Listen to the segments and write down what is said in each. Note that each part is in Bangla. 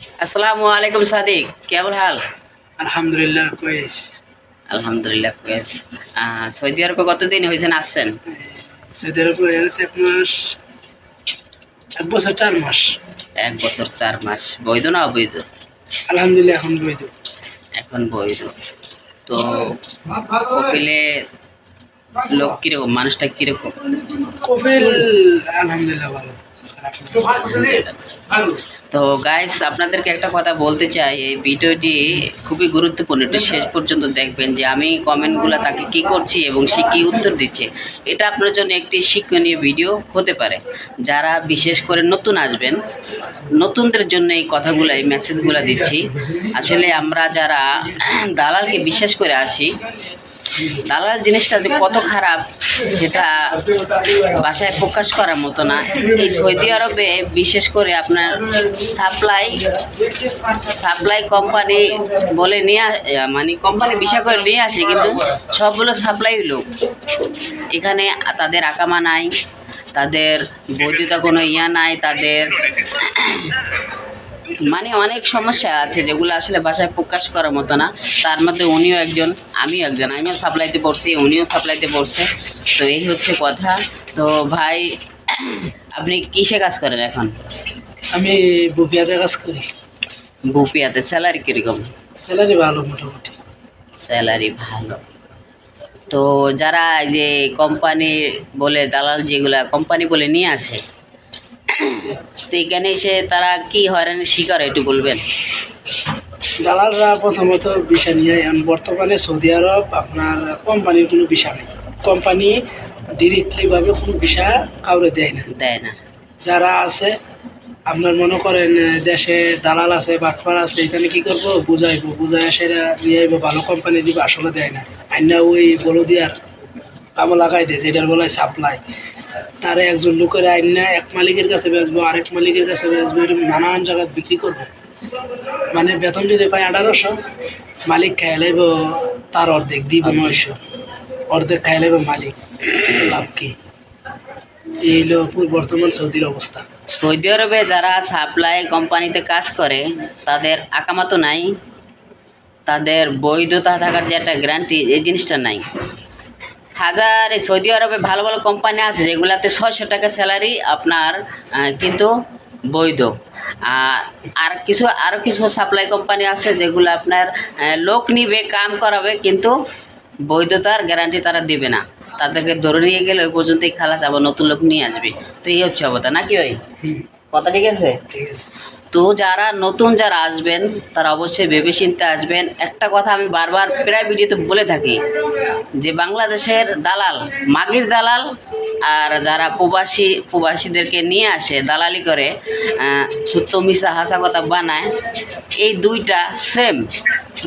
আসসালামু আলাইকুম সাদিক কেমন হাল? আলহামদুলিল্লাহ কয়েস আলহামদুলিল্লাহ কুয়েস সৌদি আরবে কতদিন হয়েছেন আসছেন? সৌদি আরব এক মাস এক বছর চার মাস। এক বছর চার মাস। বৈধ না অবৈধ? আলহামদুলিল্লাহ এখন বৈধ। এখন বৈধ। তো কপিলে লোক কীরকম মানুষটা কীরকম? কপিল আলহামদুলিল্লাহ ভালো। তো গাইস আপনাদেরকে একটা কথা বলতে চাই এই ভিডিওটি খুবই গুরুত্বপূর্ণ। একটু শেষ পর্যন্ত দেখবেন যে আমি কমেন্টগুলো তাকে কি করছি এবং সে কী উত্তর দিচ্ছে। এটা আপনার জন্য একটি শিক্ষণীয় ভিডিও হতে পারে। যারা বিশেষ করে নতুন আসবেন নতুনদের জন্য এই কথাগুলো এই মেসেজগুলো দিচ্ছি। আসলে আমরা যারা দালালকে বিশ্বাস করে আসি দালাল জিনিসটা যে কত খারাপ, সেটা ভাষায় প্রকাশ করার মতো না। এই সৌদি আরবে বিশেষ করে আপনার সাপ্লাই সাপ্লাই কোম্পানি বলে নিয়ে মানে কোম্পানি বিষয় করে নিয়ে আসে, কিন্তু সবগুলো সাপ্লাই লোক। এখানে তাদের আকামা নাই, তাদের বৈধতা কোনো ইয়া নাই, তাদের মানে অনেক সমস্যা আছে যেগুলো আসলে ভাষায় প্রকাশ করার মতো না। তার মধ্যে উনিও একজন আমিও একজন। আমিও সাপ্লাইতে পড়ছি উনিও সাপ্লাইতে পড়ছে। তো এই হচ্ছে কথা। তো ভাই আপনি কিসে কাজ করেন এখন? আমি বুপিয়াতে কাজ করি। বুপিয়াতে স্যালারি কীরকম? স্যালারি ভালো মোটামুটি। স্যালারি ভালো। তো যারা যে কোম্পানি বলে দালাল যেগুলা কোম্পানি বলে নিয়ে আসে তো এখানে এসে তারা কি হয়রানির শিকার একটু বলবেন? দালালরা প্রথমত বিষয় নিয়ে বর্তমানে সৌদি আরব আপনার কোম্পানির কোনো বিষয় নেই। কোম্পানি ডিরেক্টলিভাবে কোনো বিষয় কাউরে দেয় না। দেয় না। যারা আছে আপনার মনে করেন দেশে দালাল আছে বাটপার আছে এখানে কি করব? বুঝাইবো বুঝাই সেটা নিয়ে আইবো ভালো কোম্পানি দিব আসলে দেয় না। আইনা ওই বলো দিয়ার কামো লাগাই দেয় যেটার বলা হয় সাপ্লাই তারে একজন লোকের আইনা এক মালিকের কাছে বেচবো আরেক মালিকের কাছে বেচবো এরকম নানান জায়গায় বিক্রি করব। মানে বেতন যদি পায় আঠারোশো মালিক খাই লাইব তার অর্ধেক দিব নয়শো। অর্ধেক খাই লাইব মালিক লাভ কি? এই হলো বর্তমান সৌদির অবস্থা। সৌদি আরবে যারা সাপ্লাই কোম্পানিতে কাজ করে তাদের আকামা তো নাই তাদের বৈধতা থাকার যে একটা গ্যারান্টি এই জিনিসটা নাই। হাজার সৌদি আরবে ভালো ভালো কোম্পানি আছে যেগুলাতে ছয়শো টাকা স্যালারি আপনার কিন্তু বৈধ। আর আর কিছু আরও কিছু সাপ্লাই কোম্পানি আছে যেগুলো আপনার লোক নিবে কাম করাবে কিন্তু বৈধতার গ্যারান্টি তারা দিবে না। তাদেরকে ধরে নিয়ে গেলে ওই পর্যন্তই খালাস আবার নতুন লোক নিয়ে আসবে। তো এই হচ্ছে অবস্থা নাকি ওই কথা ঠিক আছে? ঠিক আছে। তো যারা নতুন যারা আসবেন, তারা অবশ্যই ভেবে চিনতে আসবেন। একটা কথা আমি বারবার প্রায় ভিডিওতে বলে থাকি, যে বাংলাদেশের দালাল, মাগির দালাল, আর যারা প্রবাসী, প্রবাসীদেরকে নিয়ে আসে, দালালি করে সত্য মিশা হাসা কথা বানায়, এই দুইটা সেম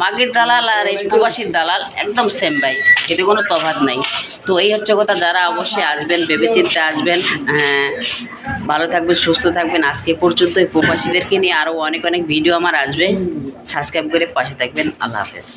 মাগির দালাল আর এই প্রবাসীর দালাল একদম সেম ভাই, এতে কোনো তফাত নাই। তো এই হচ্ছে কথা, যারা অবশ্যই আসবেন, ভেবেচিন্তে আসবেন হ্যাঁ ভালো থাকবেন, সুস্থ থাকবেন। আজকে পর্যন্ত এই প্রবাসীদেরকে নিয়ে আরও অনেক অনেক ভিডিও আমার আসবে। সাবস্ক্রাইব করে পাশে থাকবেন। আল্লাহ হাফেজ।